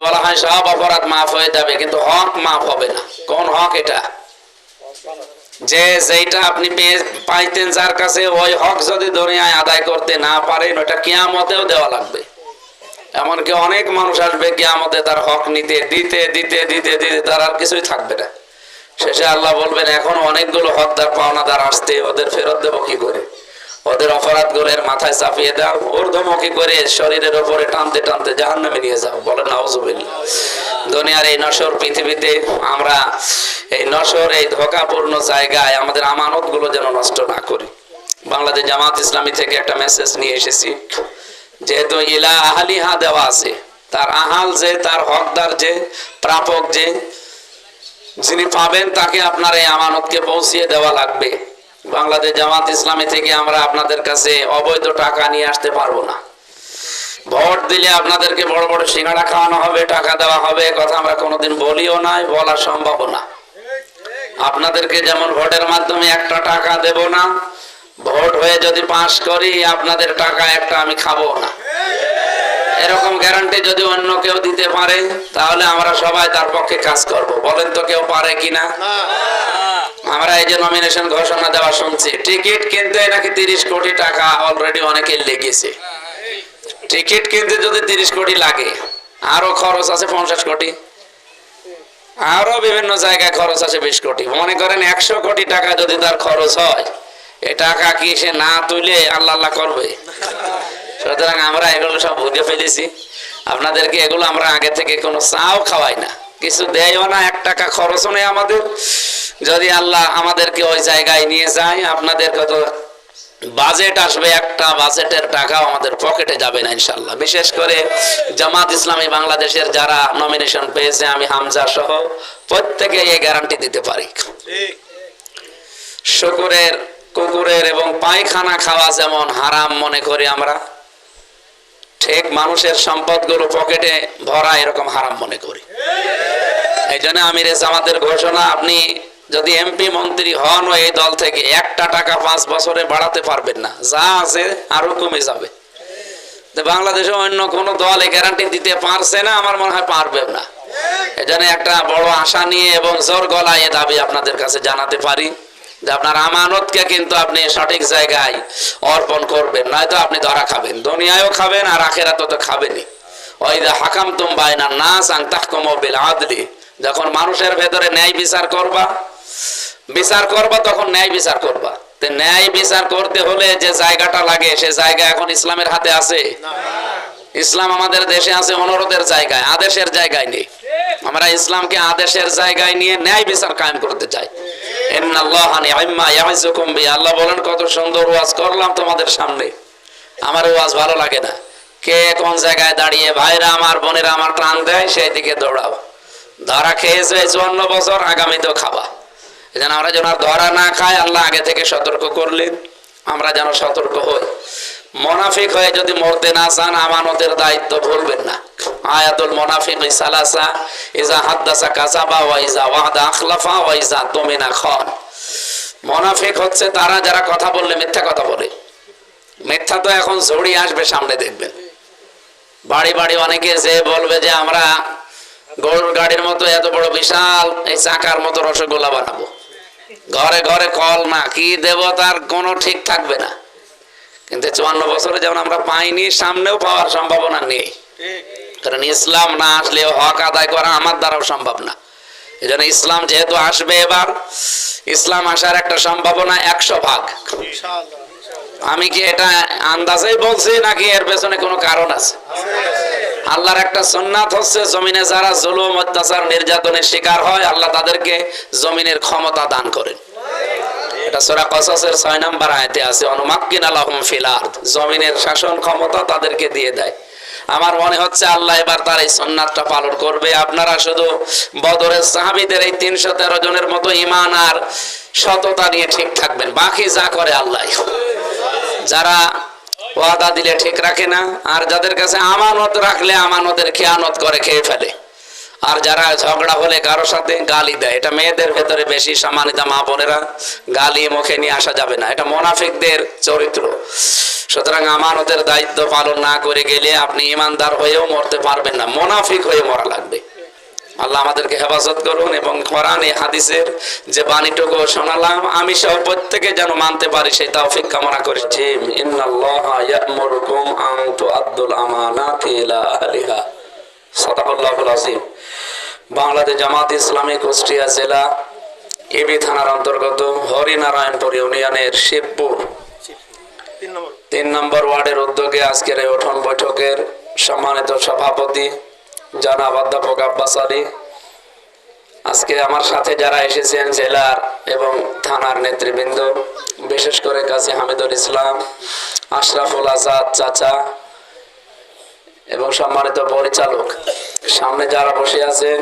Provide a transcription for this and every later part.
বলা হয় সব অপরাধ মাফ হয়ে যাবে, কিন্তু হক মাফ হবে না। কোন হক এটা? যে যেটা আপনি পাইতেন যার কাছে, ওই হক যদি দুনিয়ায় আদায় করতে না পারেন ওটা কিয়ামতেও দেওয়া লাগবে। এমনকি অনেক মানুষ আসবে কিয়ামতে তার হক নিতে, দিতে দিতে দিতে দিতে, তার আর কিছুই থাকবে না। শেষে আল্লাহ বলবেন, এখন অনেকগুলো হকদার পাওনাদার আসতে ওদের ফেরত দেবো কি করে? ওদের অপরাধগুলো মাথায় চাপিয়ে দাও, ঊর্ধ্বমুখী করে শরীরের ওপরে টানতে টানতে জাহান নামে নিয়ে যাও। বলে নাউজুবিল্লাহ। দুনিয়ার এই নশর পৃথিবীতে আমরা এই নশর, এই ধোকাপূর্ণ জায়গায় আমাদের আমানতগুলো যেন নষ্ট না করি। বাংলাদেশ জামাত ইসলামী থেকে একটা মেসেজ নিয়ে এসেছি। যেহেতু ইলা আহালিহা দেওয়া আছে, তার আহাল যে, তার হকদার যে, প্রাপক যে, যিনি পাবেন তাকে আপনার এই আমানতকে পৌঁছিয়ে দেওয়া লাগবে। বাংলাদেশ জামাত ইসলামী থেকে আমরা আপনাদের কাছে অবৈধ টাকা নিয়ে আসতে পারব না। ভোট দিলে আপনাদেরকে বড় বড় সিঙ্গাড়া খাওয়ানো হবে, টাকা দেওয়া হবে কথা আমরা কোনোদিন বলিও নাই বলা সম্ভব না। আপনাদেরকে যেমন ভোটের মাধ্যমে একটা টাকা দেব না, ভোট হয়ে যদি পাশ করি, আপনাদের টাকা একটা আমি খাব না। এরকম গ্যারান্টি যদি অন্য কেউ দিতে পারে, তাহলে আমরা সবাই তার পক্ষে কাজ করব। বলেন তো কেউ পারে কিনা? আমরা এই যে নমিনেশন ঘোষণা দেওয়া শুনছি, টিকিট কিনতে নাকি তিরিশ কোটি টাকা অলরেডি অনেকে লেগেছে। টিকিট কিনতে যদি তিরিশ কোটি লাগে, আরও খরচ আছে পঞ্চাশ কোটি। আরও বিভিন্ন জায়গায় খরচ আছে বিশ কোটি। মনে করেন একশো কোটি টাকা যদি তার খরচ হয়, এ টাকা কি সে না তুলে আল্লাহ আল্লাহ করবে? সুতরাং আমরা এগুলো সব বুঝে ফেলেছি। আপনাদেরকে এগুলো আমরা আগে থেকে কোনো চাও খাওয়াই না। কিছু দেয়ও না এক টাকা খরচও নেই আমাদের। যদি আল্লাহ আমাদেরকে ওই জায়গায় নিয়ে যায় আপনাদের কত বাজেট আসবে একটা বাজেটের টাকাও আমাদের পকেটে যাবে না ইনশাল্লাহ বিশেষ করে জামাত ইসলামী বাংলাদেশের যারা নমিনেশন পেয়েছে আমি হামজা সহ প্রত্যেকে এই গ্যারান্টি দিতে পারি। শুকুরের কুকুরের এবং পায়খানা খাওয়া যেমন হারাম মনে করি আমরা ঠিক মানুষের সম্পদগুলো পকেটে ভরা এরকম হারাম মনে করি। এই জন্য আমির জামাতের ঘোষণা, আপনি যদি এমপি মন্ত্রী হন এই দল থেকে একটা টাকা পাঁচ বছরে বাড়াতে পারবেন না, যা আছে আরও কমে যাবে। বাংলাদেশে অন্য কোন দল এই গ্যারান্টি দিতে পারছে না, আমার মনে হয় পারবে না। এজন্য একটা বড় আশা নিয়ে এবং জোর গলায় এ দাবি আপনাদের কাছে জানাতে পারি। যে আপনার আমানতকে কিন্তু আপনি সঠিক জায়গায় অর্পণ করবেন, নয়তো আপনি ধরা খাবেন। দুনিয়ায়ও খাবেন আর আখেরাতে তো হাকাম তুম বাইনা না সাং বিল আদলি। যখন মানুষের ভেতরে ন্যায় বিচার করবা বিচার করবা তখন ন্যায় বিচার করবা। তো ন্যায় বিচার করতে হলে যে জায়গাটা লাগে, সে জায়গা এখন ইসলামের হাতে আছে। ইসলাম আমাদের দেশে আছে অনুরোধের জায়গায়, আদেশের জায়গায় নেই। আমরা ইসলামকে আদেশের জায়গায় নিয়ে ন্যায় বিচার কায়েম করতে চাই। আল্লাহ বলেন, কত সুন্দর ওয়াজ করলাম তোমাদের সামনে। আমার ওয়াজ ভালো লাগে না। কে কোন জায়গায় দাঁড়িয়ে ভাইরা আমার, বোনেরা আমার টান দেয় সেই দিকে দৌড়াও ধরা খেয়েছে চুয়ান্ন বছর আগামীতেও খাবা। যেন আমরা যেন আর ধরা না খাই, আল্লাহ আগে থেকে সতর্ক করলেন আমরা যেন সতর্ক হই। মোনাফিক হয়ে যদি মরতে না চান, আমানতের দায়িত্ব ভুলবেন না। আয়াতুল মোনাফিক সালাসা, ইজা হাদ্দাসা কাসাবা ওয়া ইজা ওয়াদা আখলাফা ওয়া ইজা তুমিনা খন। মোনাফিক হচ্ছে তারা যারা কথা বললে মিথ্যা কথা বলে। মিথ্যা তো এখন ঝড়ি আসবে সামনে দেখবেন। বাড়ি বাড়ি অনেকে যে বলবে যে আমরা গরুর গাড়ির মতো এত বড় বিশাল, এই চাকার মতো রসগোল্লা বানাবো। ঘরে ঘরে কল না, কি দেব তার কোনো ঠিক থাকবে না। কিন্তু চুয়ান্ন বছরে যেমন আমরা পাইনি, সামনেও পাওয়ার সম্ভাবনা নেই। কারণ ইসলাম না আসলে হক আদায় করা আমার দ্বারাও সম্ভব না। এই জন্য ইসলাম যেহেতু আসবে এবার, ইসলাম আসার একটা সম্ভাবনা একশো ভাগ। আমি কি এটা আন্দাজেই বলছি নাকি এর পেছনে কোনো কারণ আছে? আল্লাহর একটা সুন্নাত হচ্ছে জমিনে যারা জুলুম, অত্যাচার, নির্যাতনের শিকার হয়, আল্লাহ তাদেরকে জমিনের ক্ষমতা দান করেন। এটা সূরা কসসের 6 নাম্বার আয়াতে আছে, অনুমাক্কিন আলাহুম ফিল জমিনের শাসন ক্ষমতা তাদেরকে দিয়ে দেয়। আমার মনে হচ্ছে আল্লাহ এবার তার এই সন্ন্যাসটা পালন করবে। আপনারা শুধু বদরের সাহাবিদের এই 313 জনের মতো ইমান আর সততা নিয়ে ঠিক থাকবেন। বাকি যা করে আল্লাহ। যারা ওয়াদা দিলে ঠিক রাখে না, আর যাদের কাছে আমানত রাখলে আমানতের খেয়ানত করে খেয়ে ফেলে। আর যারা ঝগড়া হলে কারোর সাথে গালি দেয়, এটা মেয়েদের ভেতরে বেশি সম্মানিত মা বোনেরা গালি মুখে নিয়ে আসা যাবে না। এটা মোনাফিকদের চরিত্র। সুতরাং আমানতের দায়িত্ব পালন না করে গেলে আপনি ইমানদার হয়েও মরতে পারবেন না, মোনাফিক হয়ে মরা লাগবে। আল্লাহ আমাদেরকে হেফাজত করুন এবং কোরআন হাদিসের যে বাণীটুকু শোনালাম, আমি সহ প্রত্যেকে যেন মানতে পারি, সেই তৌফিক কামনা করেছি। ইন্নাল্লাহা ইয়া'মুরুকুম আন তুআদ্দুল আমানাতি ইলা আহলিহা। সাদাকাল্লাহুল বাংলাদেশ জামাত ইসলামী কুষ্টিয়া জেলা এবি থানার অন্তর্গত হরিনারায়ণপুর ইউনিয়নের শিবপুর। তিন নম্বর ওয়ার্ডের উদ্যোগে আজকের এই উঠন বৈঠকের সম্মানিত সভাপতি জনাব অধ্যাপক আব্বাস আলী। আজকে আমার সাথে যারা এসেছেন জেলার এবং থানার নেতৃবৃন্দ বিশেষ করে কাজী হামিদুল ইসলাম আশরাফুল আজাদ চাচা এবং সম্মানিত পরিচালক, সামনে যারা বসে আছেন,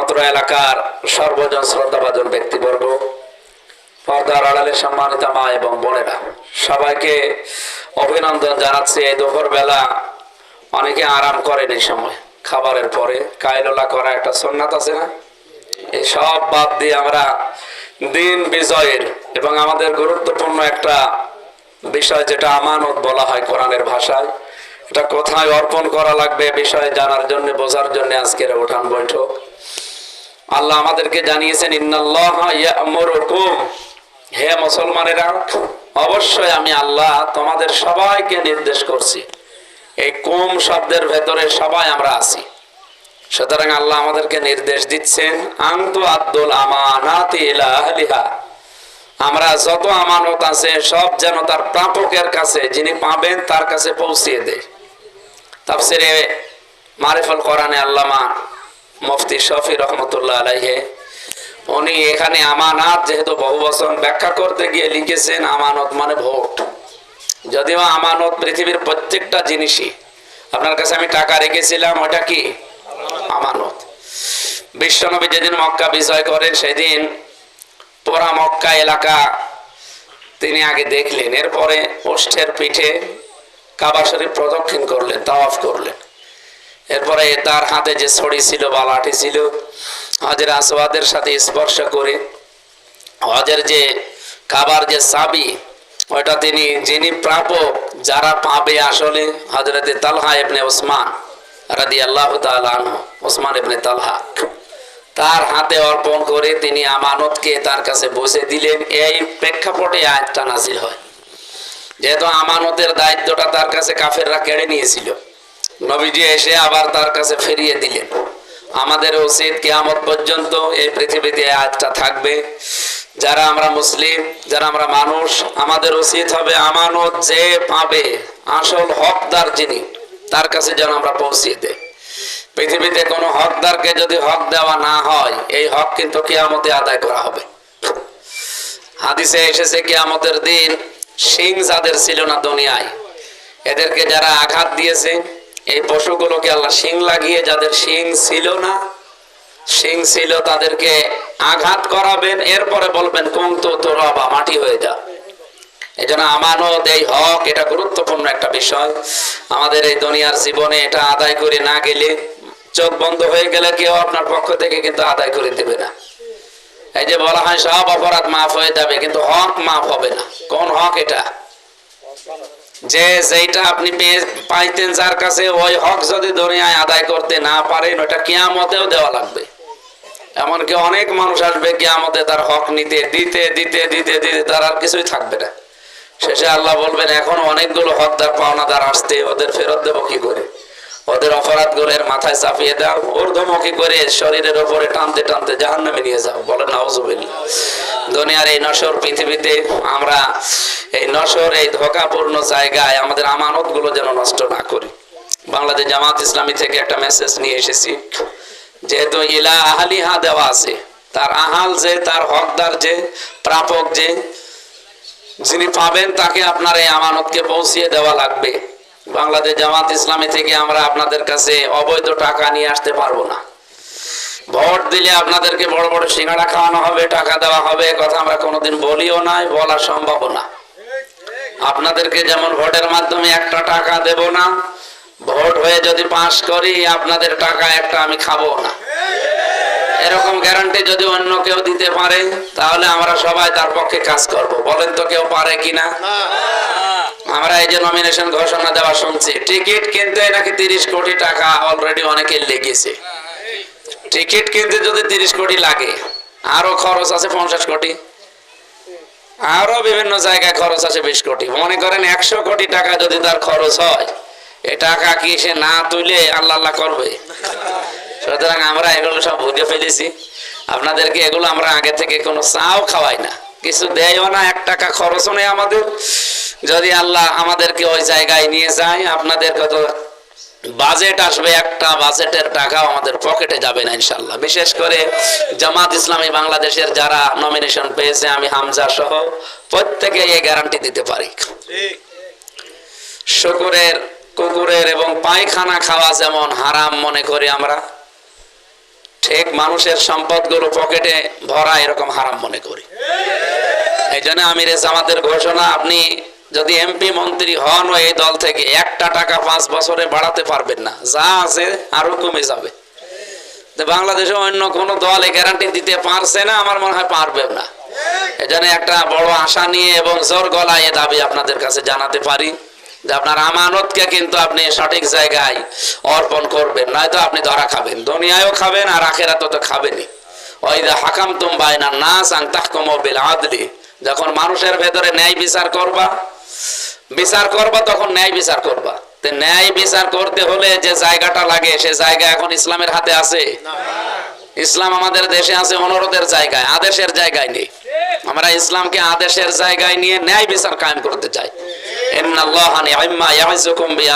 অত্র এলাকার সর্বজন শ্রদ্ধাভাজন ব্যক্তিবর্গ, পর্দার আড়ালে সম্মানিত মা এবং বোনেরা, সবাইকে অভিনন্দন জানাচ্ছি। এই দুপুর বেলা অনেকে আরাম করেন এই সময়। খাবারের পরে কায়লোলা করা একটা সন্ন্যাত আছে না? এই সব বাদ দিয়ে আমরা দিন বিজয়ের এবং আমাদের গুরুত্বপূর্ণ একটা বিষয় যেটা আমানত বলা হয় কোরআনের ভাষায় এটা কোথায় অর্পণ করা লাগবে, বিষয়ে জানার জন্য, বোঝার জন্য আজকের উঠান বৈঠক। আল্লাহ আমাদেরকে জানিয়েছেন হে মুসলমানেরা, অবশ্যই আমি আল্লাহ তোমাদের সবাইকে নির্দেশ করছি। এই কুম শব্দের ভেতরে সবাই আমরা আছি। সুতরাং আল্লাহ আমাদেরকে নির্দেশ দিচ্ছেন, আন্তু আব্দুল আমানাতি ইলা আমরা যত আমানত আছে, সব যেন তার প্রাপকের কাছে, যিনি পাবেন, তার কাছে পৌঁছিয়ে দেয়। তাফসিরে মারিফুল কোরআনে আল্লামা মুফতি শফি রহমতুল্লাহ আলাইহে, উনি এখানে আমানত যেহেতু বহু বছর ব্যাখ্যা করতে গিয়ে লিখেছেন, আমানত মানে ভোট। যদিও আমানত পৃথিবীর প্রত্যেকটা জিনিসই। আপনার কাছে আমি টাকা রেখেছিলাম, ওটা কি? আমানত। বিশ্বনবী যেদিন মক্কা বিজয় করেন, সেদিন পোড়া মক্কা এলাকা তিনি আগে দেখলেন। এরপরে ওষ্ঠের পিঠে কাবা শরীফ প্রদক্ষিণ করলেন, তাওয়াফ করলেন। এরপরে তার হাতে যে ছড়ি ছিল বা লাঠি ছিল, হজের আসওয়াদের সাথে স্পর্শ করে হজের যে কাবার যে চাবি, ওইটা তিনি, যিনি প্রাপক যারা পাবে আসলে হজরতে তালহা ইবনে ওসমান রাদি আল্লাহ ওসমান ইবনে তালহা। তার হাতে অর্পণ করে তিনি আমানতকে তার কাছে বসে দিলেন। এই প্রেক্ষাপটে আয়াতটা নাজির হয়। যেহেতু আমানতের দায়িত্বটা তার কাছে কাফেররা কেড়ে নিয়েছিল। নবীজি এসে আবার তার কাছে ফিরিয়ে দিলেন। আমাদের উচিত কেয়ামত পর্যন্ত এই পৃথিবীতে আয়াতটা থাকবে। যারা আমরা মুসলিম, যারা আমরা মানুষ, আমাদের উচিত হবে আমানত যে পাবে, আসল হকদার যিনি, তার কাছে যেন আমরা পৌঁছিয়ে দেয় পৃথিবীতে কোনো হকদারকে যদি হক দেওয়া না হয়, এই হক কিন্তু কেয়ামতে আদায় করা হবে। হাদিসে এসেছে কেয়ামতের দিন সিং যাদের ছিল না দুনিয়ায়, এদেরকে যারা আঘাত দিয়েছে, এই পশুগুলোকে আল্লাহ শিং লাগিয়ে যাদের শিং ছিল না শিং ছিল তাদেরকে আঘাত করাবেন, এরপরে বলবেন, কুন্ত তোরা বা মাটি হয়ে যা। এই জন্য আমানত, এই হক, এটা গুরুত্বপূর্ণ একটা বিষয়। আমাদের এই দুনিয়ার জীবনে এটা আদায় করে না গেলে চোখ বন্ধ হয়ে গেলে কেউ আপনার পক্ষ থেকে কিন্তু আদায় করে দেবে না। এই যে বলা হয় সব অপরাধ মাফ হয়ে যাবে, কিন্তু হক মাফ হবে না। কোন হক এটা? যে যেটা আপনি পাইতেন যার কাছে, ওই হক যদি দুনিয়ায় আদায় করতে না পারেন, ওটা কিয়ামতেও দেওয়া লাগবে। এমনকি অনেক মানুষ আসবে কিয়ামতে তার হক নিতে, দিতে দিতে দিতে দিতে, তার আর কিছুই থাকবে না। শেষে আল্লাহ বলবেন, এখন অনেকগুলো হক হকদার পাওনাদার আসতে ওদের ফেরত দেবো কি করে? ওদের অপরাধ গুলের মাথায় চাপিয়ে দাও। ঊর্ধ্বমুখী করে শরীরের ওপরে টানতে টানতে জাহান নামে নিয়ে যাও। বলে নাউজুবিল্লাহ। দুনিয়ার এই নশর পৃথিবীতে আমরা এই নশর, এই ধোকাপূর্ণ জায়গায় আমাদের আমানতগুলো যেন নষ্ট না করি। বাংলাদেশ জামাত ইসলামী থেকে একটা মেসেজ নিয়ে এসেছি। যেহেতু ইলা আহালিহা দেওয়া আছে, তার আহাল যে, তার হকদার যে, প্রাপক যে, যিনি পাবেন তাকে আপনার এই আমানতকে পৌঁছিয়ে দেওয়া লাগবে। বাংলাদেশ জামাত ইসলামী থেকে আমরা আপনাদের কাছে অবৈধ টাকা নিয়ে আসতে পারব না। ভোট দিলে আপনাদেরকে বড় বড় সিঙ্গাড়া খাওয়ানো হবে, টাকা দেওয়া হবে কথা আমরা কোনোদিন বলিও নাই বলা সম্ভব না। আপনাদেরকে যেমন ভোটের মাধ্যমে একটা টাকা দেব না, ভোট হয়ে যদি পাশ করি, আপনাদের টাকা একটা আমি খাব না। এরকম গ্যারান্টি যদি অন্য কেউ দিতে পারে, তাহলে আমরা সবাই তার পক্ষে কাজ করব। বলেন তো কেউ পারে কিনা? আমরা এই যে নমিনেশন ঘোষণা দেওয়া শুনছি, টিকিট কিনতে নাকি তিরিশ কোটি টাকা অলরেডি অনেকে লেগেছে। টিকিট কিনতে যদি তিরিশ কোটি লাগে, আরও খরচ আছে পঞ্চাশ কোটি। আরও বিভিন্ন জায়গায় খরচ আছে বিশ কোটি। মনে করেন একশো কোটি টাকা যদি তার খরচ হয়, এ টাকা কি সে না তুলে আল্লাহ আল্লাহ করবে? সুতরাং আমরা এগুলো সব বুঝে ফেলেছি। আপনাদেরকে এগুলো আমরা আগে থেকে কোনো চাও খাওয়াই না। কিছু দেয়ও না, এক টাকা খরচও নেই আমাদের। যদি আল্লাহ আমাদেরকে ওই জায়গায় নিয়ে যায় আপনাদের কত বাজেট আসবে একটা বাজেটের টাকাও আমাদের পকেটে যাবে না ইনশাল্লাহ বিশেষ করে জামাত ইসলামী বাংলাদেশের যারা নমিনেশন পেয়েছে আমি হামজা সহ প্রত্যেকে এই গ্যারান্টি দিতে পারি। শুকুরের কুকুরের এবং পায়খানা খাওয়া যেমন হারাম মনে করি আমরা ঠিক মানুষের সম্পদগুলো পকেটে ভরা এরকম হারাম মনে করি। এই জন্য আমির জামাতের ঘোষণা আপনি যদি এমপি মন্ত্রী হন এই দল থেকে একটা টাকা পাঁচ বছরে বাড়াতে পারবেন না। যা আছে আরও কমে যাবে। বাংলাদেশে অন্য কোন দল এই গ্যারান্টি দিতে পারছে না, আমার মনে হয় পারবে না। এজন্য একটা বড় আশা নিয়ে এবং জোর গলায় এ দাবি আপনাদের কাছে জানাতে পারি যে আপনার আমানতকে কিন্তু আপনি সঠিক জায়গায় অর্পণ করবেন, নয়তো আপনি ধরা খাবেন। দুনিয়ায়ও খাবেন আর আখেরাত তো খাবেনই। ওই যে হাকাম তুম বাইনা না সাং তাহকুম বিল আদলি। যখন মানুষের ভেতরে ন্যায় বিচার করবা বিচার করবা তখন ন্যায় বিচার করবা। ন্যায় বিচার করতে হলে যে জায়গাটা লাগে, সে জায়গা এখন ইসলামের হাতে আছে। ইসলাম আমাদের দেশে আছে অনুরোধের জায়গায়, আদেশের জায়গায় নেই। আমরা ইসলামকে আদেশের জায়গায় নিয়ে ন্যায় বিচার কায়েম করতে চাই।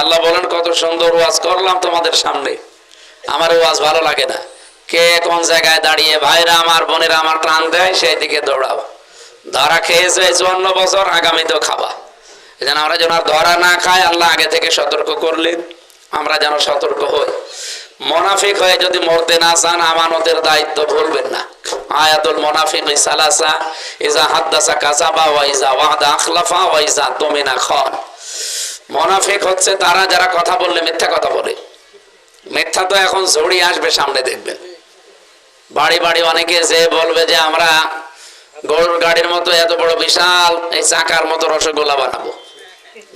আল্লাহ বলেন, কত সুন্দর ওয়াজ করলাম তোমাদের সামনে। আমার ওয়াজ ভালো লাগে না। কে কোন জায়গায় দাঁড়িয়ে ভাইরা, আমার বোনেরা আমার টান দেয় সেই দিকে দৌড়াও। ধরা খেয়েছে চুয়ান্ন বছর আগামীতেও খাবা। জন্য আমরা যেন আর ধরা না খাই, আল্লাহ আগে থেকে সতর্ক করলেন আমরা যেন সতর্ক হই। মোনাফিক হয়ে যদি মরতে না চান, আমানতের দায়িত্ব ভুলবেন না। আয়াতুল মোনাফিক ইজা হাদ্দাসা কাজাবা ওয়া ইজা আখলাফা ওয়া ইজা তুমিনা খন। মোনাফিক হচ্ছে তারা যারা কথা বললে মিথ্যা কথা বলে। মিথ্যা তো এখন ঝড়ি আসবে সামনে দেখবেন। বাড়ি বাড়ি অনেকে যে বলবে যে আমরা গরুর গাড়ির মতো এত বড় বিশাল, এই চাকার মতো রসগোল্লা বানাবো।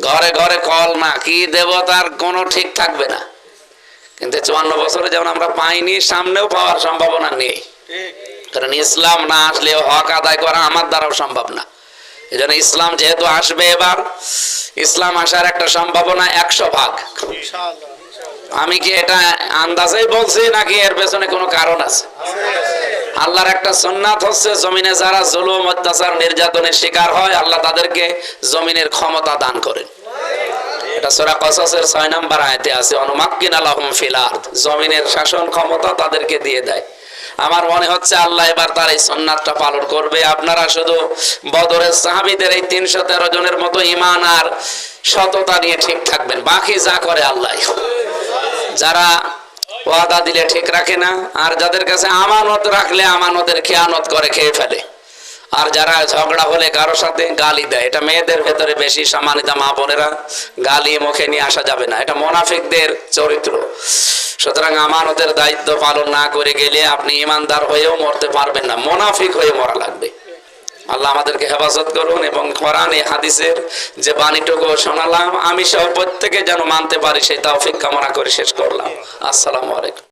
ঘরে ঘরে কল না কি দেব তার কোনো ঠিক থাকবে না। কিন্তু চুয়ান্ন বছরে যেমন আমরা পাইনি, সামনেও পাওয়ার সম্ভাবনা নেই। কারণ ইসলাম না আসলে হক আদায় করা আমার দ্বারাও সম্ভব না। এই জন্য ইসলাম যেহেতু আসবে এবার, ইসলাম আসার একটা সম্ভাবনা একশো ভাগ। আমি কি এটা আন্দাজেই বলছি নাকি এর পেছনে কোনো কারণ আছে? আল্লাহর একটা সুন্নাত হচ্ছে, জমিনে যারা জুলুম, অত্যাচার, নির্যাতনের শিকার হয়, আল্লাহ তাদেরকে জমিনের ক্ষমতা দান করেন। এটা সূরা কসসের 6 নাম্বার আয়াতে আছে, অনুমাক্কিন আলাহুম ফিল আরদ জমিনের শাসন ক্ষমতা তাদেরকে দিয়ে দেয়। আমার মনে হচ্ছে আল্লাহ এবার তার এই পালন করবে। আপনারা শুধু বদরের সাহাবীদের এই 313 জনের মতো ঈমান আর সততা নিয়ে ঠিক থাকবেন। বাকি যা করে আল্লাহ। যারা ওয়াদা দিলে ঠিক রাখে না। আর যাদের কাছে আমানত রাখলে আমানতের খেয়ানত করে, খেয়ে ফেলে। আর যারা ঝগড়া হলে কারোর সাথে গালি দেয়, এটা মেয়েদের ভেতরে বেশি সম্মানিতা মা বোনেরা গালি মুখে নিয়ে আসা যাবে না। এটা মোনাফিকদের চরিত্র। সুতরাং আমানতের দায়িত্ব পালন না করে গেলে আপনি ইমানদার হয়েও মরতে পারবেন না। মোনাফিক হয়ে মরা লাগবে। আল্লাহ আমাদেরকে হেফাজত করুন এবং কোরআন হাদিসের যে বাণীটুকু শোনালাম, আমি সব প্রত্যেকে যেন মানতে পারি, সেই তাও কামনা করে শেষ করলাম। আসসালামু আলাইকুম।